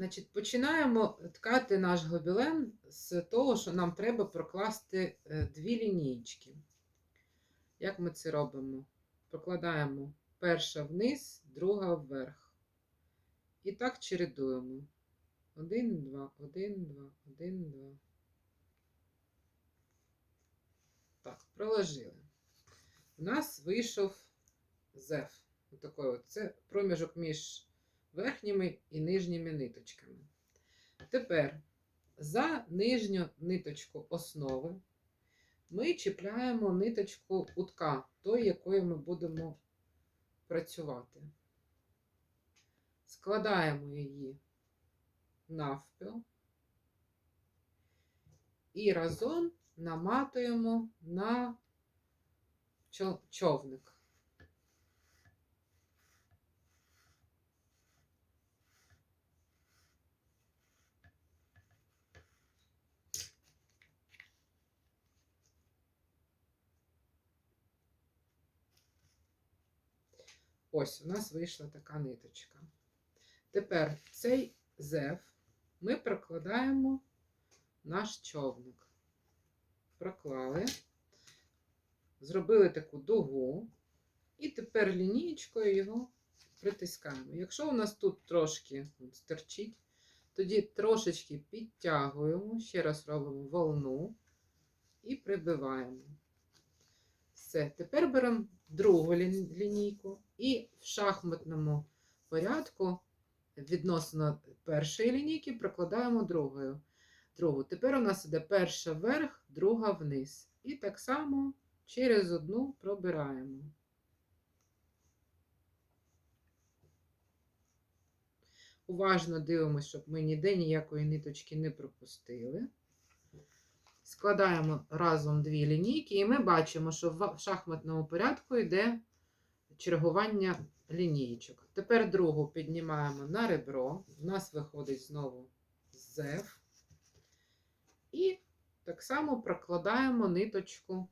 Значить, починаємо ткати наш гобілен з того, що нам треба прокласти е, дві лінійки. Як ми це робимо? Прокладаємо перша вниз, друга вверх. І так чередуємо. Один, два, один, два, один, два. Так, проложили. У нас вийшов зев. Отакий от. Це проміжок між верхніми і нижніми ниточками. Тепер за нижню ниточку основи ми чіпляємо ниточку утка, той, якою ми будемо працювати. Складаємо її навпіл і разом наматуємо на човник. Ось у нас вийшла така ниточка. Тепер цей зев ми прокладаємо наш човник. Проклали, зробили таку дугу, і тепер лінієчкою його притискаємо. Якщо у нас тут трошки стерчить, тоді трошечки підтягуємо, ще раз робимо волну і прибиваємо. Все, тепер беремо другу лінійку і в шахматному порядку відносно першої лінійки прокладаємо другою. Другу. Тепер у нас іде перша вверх, друга вниз. І так само через одну пробираємо. Уважно дивимося, щоб ми ніде ніякої ниточки не пропустили. Складаємо разом дві лінійки, і ми бачимо, що в шахматному порядку йде чергування лінійочок. Тепер другу піднімаємо на ребро. У нас виходить знову зев. І так само прокладаємо ниточку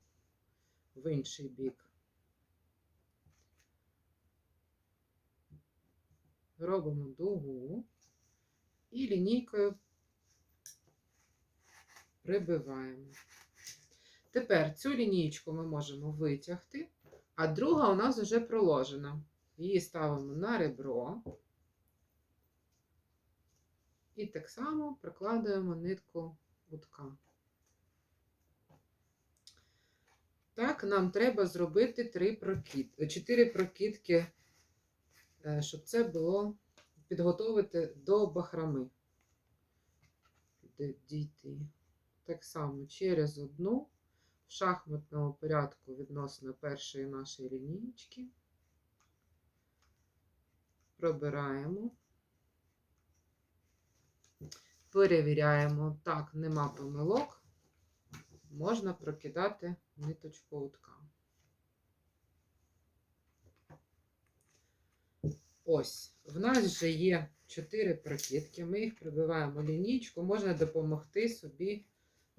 в інший бік. Робимо дугу і лінійкою прибиваємо. Тепер цю лінійку ми можемо витягти, а друга у нас вже проложена. Її ставимо на ребро. І так само прикладаємо нитку утка. Так, нам треба зробити 3 прокид... 4 прокидки, е, щоб це було підготовити до бахрами. Дійти. Так само через одну в шахматному порядку відносно першої нашої лінійки. Пробираємо. Перевіряємо, так, нема помилок, можна прокидати ниточку утка. Ось, в нас вже є 4 прокидки, ми їх прибиваємо лінійку, можна допомогти собі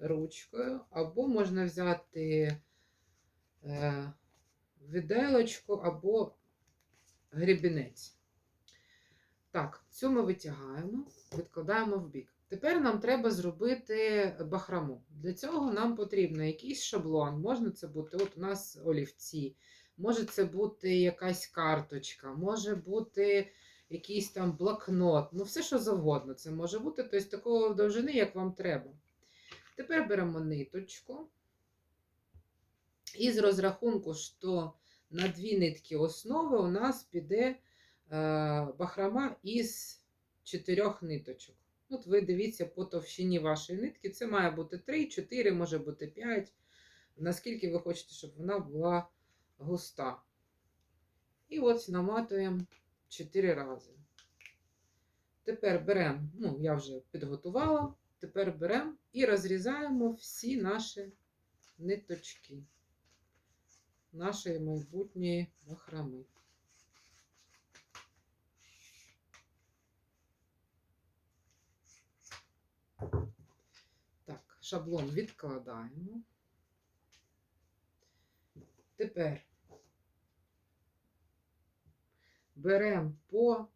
ручкою, або можна взяти е, виделочку або грібінець. Так, цю ми витягаємо, відкладаємо в бік. Тепер нам треба зробити бахраму. Для цього нам потрібно якийсь шаблон. Можна це бути, от у нас олівці, може це бути якась карточка, може бути якийсь там блокнот, ну все, що завгодно. Це може бути, тобто такого довжини, як вам треба. Тепер беремо ниточку. І з розрахунку, що на дві нитки основи у нас піде е, бахрама із чотирьох ниточок. От ви дивіться по товщині вашої нитки. Це має бути 3, 4, може бути 5. Наскільки ви хочете, щоб вона була густа. І ось наматуємо 4 рази. Тепер беремо, ну, я вже підготувала. Тепер беремо і розрізаємо всі наші ниточки нашої майбутньої бахрами. Так, шаблон відкладаємо. Тепер беремо по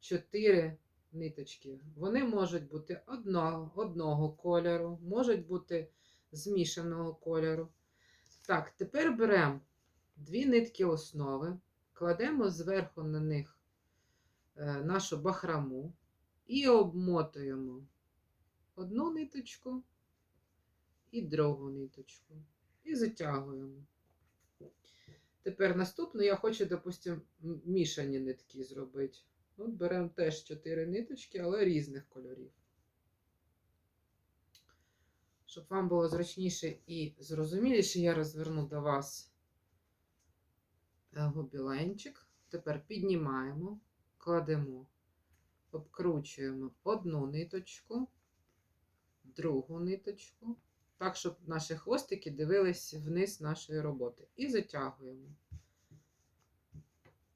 4 ниточки, вони можуть бути одного, одного кольору, можуть бути змішаного кольору. Так, тепер беремо дві нитки основи, кладемо зверху на них е, нашу бахраму і обмотуємо одну ниточку і другу ниточку. І затягуємо. Тепер наступну я хочу, допустимо, мішані нитки зробити. От беремо теж 4 ниточки, але різних кольорів. Щоб вам було зручніше і зрозуміліше, я розверну до вас гобіленчик. Тепер піднімаємо, кладемо, обкручуємо одну ниточку, другу ниточку, так, щоб наші хвостики дивились вниз нашої роботи. І затягуємо.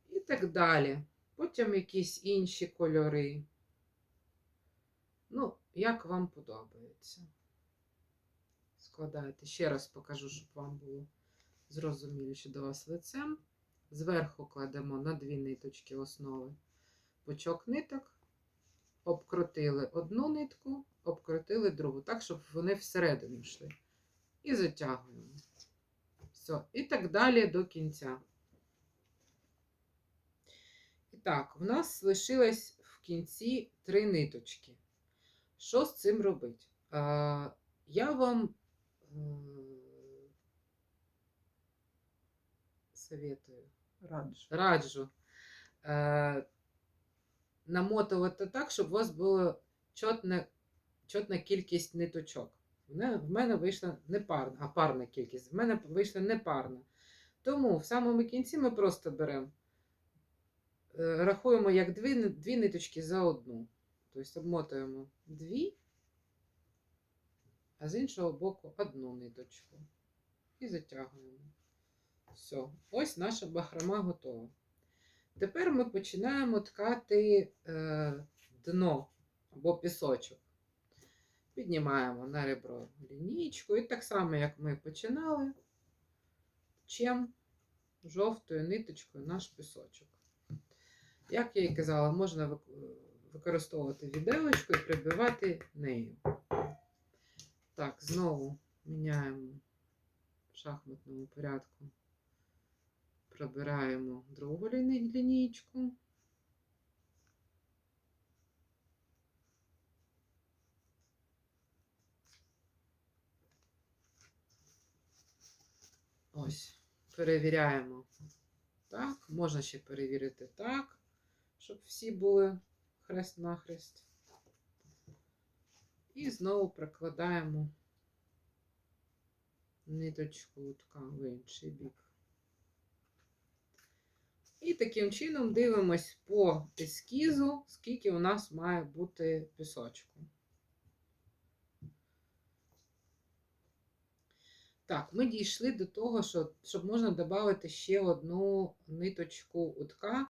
І так далі. Потім якісь інші кольори. Ну, як вам подобається. Складаєте. Ще раз покажу, щоб вам було зрозуміліше до вас лицем. Зверху кладемо на дві ниточки основи пучок ниток, обкрутили одну нитку, обкрутили другу, так, щоб вони всередину йшли. І затягуємо. Все. І так далі до кінця. Так, в нас лишилось в кінці три ниточки. Що з цим робити? Я вам е, советую, Раджу. раджу е, намотувати так, щоб у вас була чотна, чотна кількість ниточок. В мене, вийшла не парна, а парна кількість. В мене вийшла не парна. Тому в самому кінці ми просто беремо, рахуємо як дві, дві ниточки за одну. Тобто обмотуємо дві, а з іншого боку одну ниточку. І затягуємо. Все, ось наша бахрома готова. Тепер ми починаємо ткати е, дно або пісочок. Піднімаємо на ребро лінійку. І так само, як ми починали, чим жовтою ниточкою наш пісочок. Як я і казала, можна використовувати віделочку і прибивати нею. Так, знову міняємо в шахматному порядку. Пробираємо другу ліні- лінійку. Ось, перевіряємо. Так, можна ще перевірити так, щоб всі були хрест-нахрест. І знову прикладаємо ниточку лутка в інший бік. І таким чином дивимось по ескізу, скільки у нас має бути пісочку. Так, ми дійшли до того, що, щоб можна додати ще одну ниточку утка